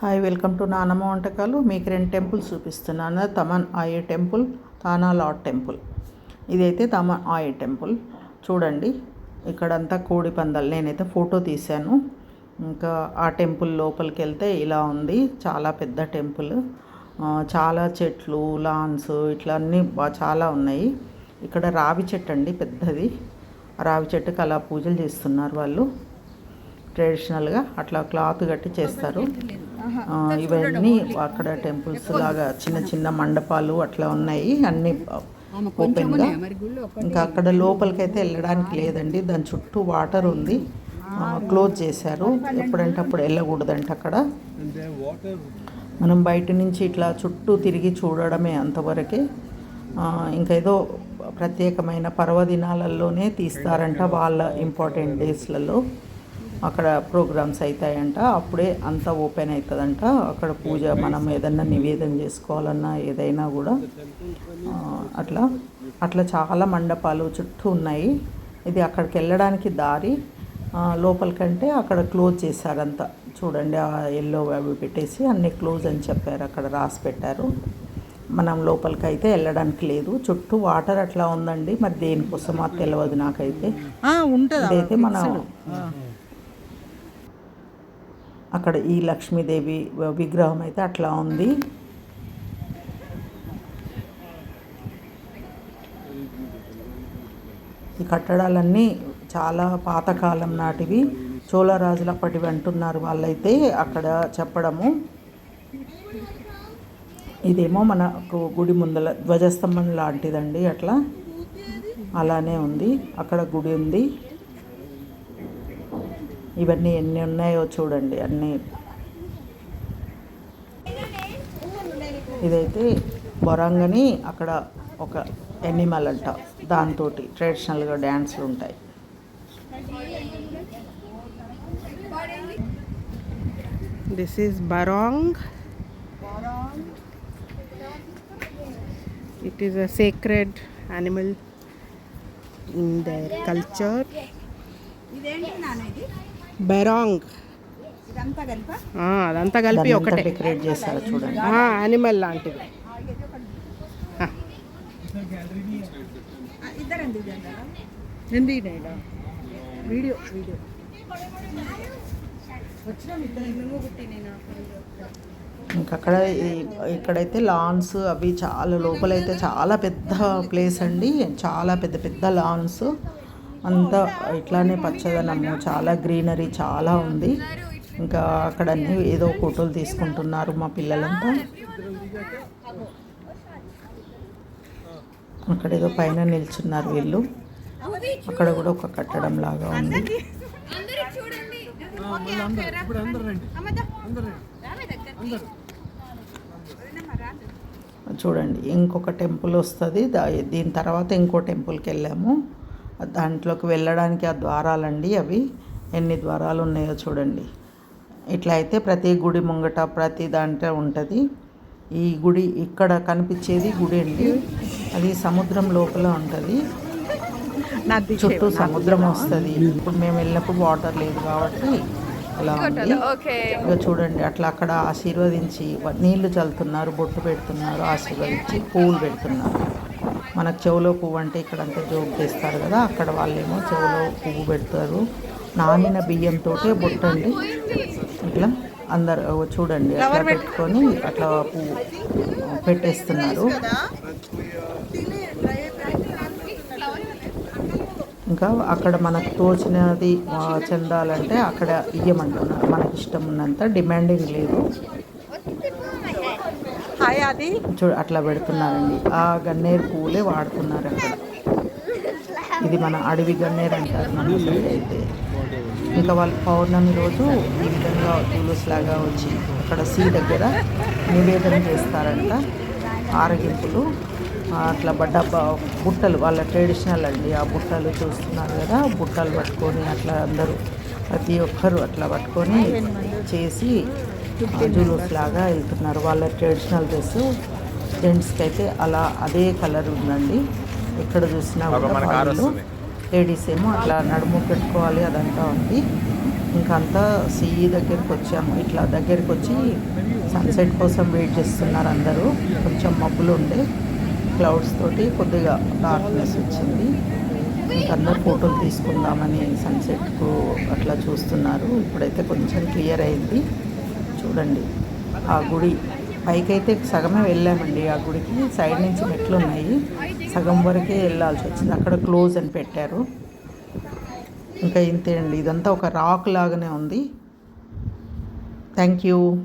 Hi welcome to నానమ్మ వంటకాలు. మీకు రెండు టెంపుల్స్ చూపిస్తున్నాను. తమన్ ఆయి టెంపుల్ తానా లాడ్ టెంపుల్. ఇదైతే తమన్ ఆయి టెంపుల్. చూడండి ఇక్కడంతా కోడి పందాలు. నేనైతే ఫోటో తీశాను. ఇంకా ఆ టెంపుల్ లోపలికి వెళ్తే ఇలా ఉంది. చాలా పెద్ద టెంపుల్. చాలా చెట్లు లాన్స్ ఇట్లా అన్నీ చాలా ఉన్నాయి. ఇక్కడ రావి చెట్టు అండి పెద్దది. రావి చెట్టుకి అలా పూజలు చేస్తున్నారు వాళ్ళు. ట్రెడిషనల్గా అట్లా క్లాత్ కట్టి చేస్తారు. ఇవన్నీ అక్కడ టెంపుల్స్ లాగా చిన్న చిన్న మండపాలు అట్లా ఉన్నాయి అన్ని ఓపెన్గా ఇంకా అక్కడ లోపలికైతే వెళ్ళడానికి లేదండి దాని చుట్టూ వాటర్ ఉంది. క్లోజ్ చేశారు. ఎప్పుడంటే అప్పుడు వెళ్ళకూడదంట అక్కడ. మనం బయట నుంచి ఇట్లా చుట్టూ తిరిగి చూడడమే అంతవరకే. ఇంకా ఏదో ప్రత్యేకమైన పర్వదినాలలోనే తీస్తారంట వాళ్ళ ఇంపార్టెంట్ డేస్లలో అక్కడ ప్రోగ్రామ్స్ అవుతాయంట అప్పుడే అంతా ఓపెన్ అవుతుందంట అక్కడ పూజ మనం ఏదన్నా నివేదన చేసుకోవాలన్నా ఏదైనా కూడా. అట్లా. అట్లా చాలా మండపాలు చుట్టూ ఉన్నాయి. ఇది అక్కడికి వెళ్ళడానికి దారి. లోపలికంటే అక్కడ క్లోజ్ చేశారంతా. చూడండి ఆ ఎల్లో అవి పెట్టేసి అన్ని క్లోజ్ అని చెప్పారు. అక్కడ రాసి పెట్టారు. మనం లోపలికి అయితే వెళ్ళడానికి లేదు. చుట్టూ వాటర్ అట్లా ఉందండి. మరి దేనికోసమో అది తెలియదు నాకైతే. ఇదైతే మన అక్కడ ఈ లక్ష్మీదేవి విగ్రహం అయితే అట్లా ఉంది. ఈ కట్టడాలన్నీ చాలా పాతకాలం నాటివి. చోళరాజులు అప్పటివి అంటున్నారు వాళ్ళైతే అక్కడ చెప్పడము. ఇదేమో మనకు గుడి ముందల ధ్వజస్తంభం లాంటిదండి అట్లా. అలానే ఉంది. అక్కడ గుడి ఉంది. ఇవన్నీ ఎన్ని ఉన్నాయో చూడండి అన్నీ ఇదైతే బొరంగని అక్కడ ఒక ఎనిమల్ అంట దాంతో ట్రెడిషనల్గా డ్యాన్స్లు ఉంటాయి This is barong. It is a sacred animal in their culture. ఇదేంటి నాన్న ఇది బెరాంగ్. అదంతా కలిపి ఒకటే. డెకరేట్ చేశారో చూడండి. యానిమల్ లాంటిది. ఆ, ఇద్దరండి ఇదంతా? ఏంది ఈడ? Video video. ఇంకా అక్కడ ఈ- ఇక్కడైతే లాన్స్ అవి చాలా లోపలైతే చాలా పెద్ద ప్లేస్ అండి. చాలా పెద్ద పెద్ద లాన్స్. అంతా ఇట్లానే పచ్చదనము చాలా గ్రీనరీ చాలా ఉంది. ఇంకా అక్కడ అన్ని ఏదో ఫోటోలు తీసుకుంటున్నారు మా పిల్లలంతా. అక్కడ ఏదో పైన నిల్చున్నారు వీళ్ళు. అక్కడ కూడా ఒక కట్టడం లాగా ఉంది. చూడండి ఇంకొక టెంపుల్ వస్తుంది. దీని తర్వాత ఇంకో టెంపుల్కి వెళ్ళాము. దాంట్లోకి వెళ్ళడానికి ఆ ద్వారాలండి అవి. ఎన్ని ద్వారాలు ఉన్నాయో చూడండి. ఇట్లా అయితే ప్రతి గుడి ముంగట ప్రతి దాంట్లో ఉంటుంది. ఈ గుడి ఇక్కడ కనిపించేది గుడి అండి. అది సముద్రం లోపల ఉంటుంది. చుట్టూ సముద్రం వస్తుంది. ఇప్పుడు మేము వెళ్ళినప్పుడు వాటర్ లేదు కాబట్టి అలా ఉంది. ఇక చూడండి అట్లా అక్కడ ఆశీర్వదించి నీళ్ళు చల్లుతున్నారు బొట్టు పెడుతున్నారు ఆశీర్వదించి పువ్వులు పెడుతున్నారు. మనకు చెవులో పువ్వు అంటే ఇక్కడ అంతా జోక్ చేస్తారు కదా అక్కడ వాళ్ళేమో చెవులో పువ్వు పెడతారు. నానిన బియ్యంతో బొట్టు అండి ఇట్లా అందరు చూడండి అట్లా పెట్టుకొని అట్లా పువ్వు పెట్టేస్తున్నారు. ఇంకా అక్కడ మనకు తోచినది చెందాలంటే అక్కడ ఇయ్యమంటున్నారు. మనకి ఇష్టం ఉన్నంత డిమాండింగ్ లేదు. అది? చూ అట్లా పెడుతున్నారండి. ఆ గన్నేరు పువ్వులే వాడుతున్నారు అక్కడ ఇది మన అడవి గన్నేరు అంటారు మన అయితే. ఇంకా వాళ్ళు పౌర్ణమి రోజు ఈ విధంగా జూలూస్ లాగా వచ్చి అక్కడ సీ దగ్గర నివేదన చేస్తారంట. ఆరగింపులు. అట్లా బ- డబ్బా బుట్టలు వాళ్ళ ట్రెడిషనల్ అండి. ఆ బుట్టలు చూస్తున్నారు కదా బుట్టలు పట్టుకొని అట్లా అందరూ ప్రతి ఒక్కరు అట్లా పట్టుకొని చేసి జూలూస్ లాగా వెళ్తున్నారు. వాళ్ళ ట్రెడిషనల్ డ్రెస్ జెంట్స్కి అయితే అలా అదే కలర్ ఉందండి. ఎక్కడ చూసినా కూడా వాళ్ళు లేడీస్ ఏమో అట్లా నడుము పెట్టుకోవాలి అదంతా ఉంది. ఇంకా అంతా సీ దగ్గరికి వచ్చాము. ఇట్లా దగ్గరికి వచ్చి సన్సెట్ కోసం వెయిట్ చేస్తున్నారు అందరూ. కొంచెం మబ్బులు ఉండే. క్లౌడ్స్ తోటి కొద్దిగా డార్క్నెస్ వచ్చింది. ఇంకా అందరు ఫోటోలు తీసుకుందామని సన్సెట్కు అట్లా చూస్తున్నారు. ఇప్పుడైతే కొంచెం క్లియర్ అయింది. చూడండి. ఆ గుడి. పైకైతే సగమే వెళ్ళామండి. ఆ గుడికి సైడ్ నుంచి మెట్లు ఉన్నాయి. సగం వరకే వెళ్ళాల్సి వచ్చింది. అక్కడ క్లోజ్ అని పెట్టారు. ఇంకా ఇంతే అండి ఇదంతా ఒక రాక్ లాగానే ఉంది. Thank you.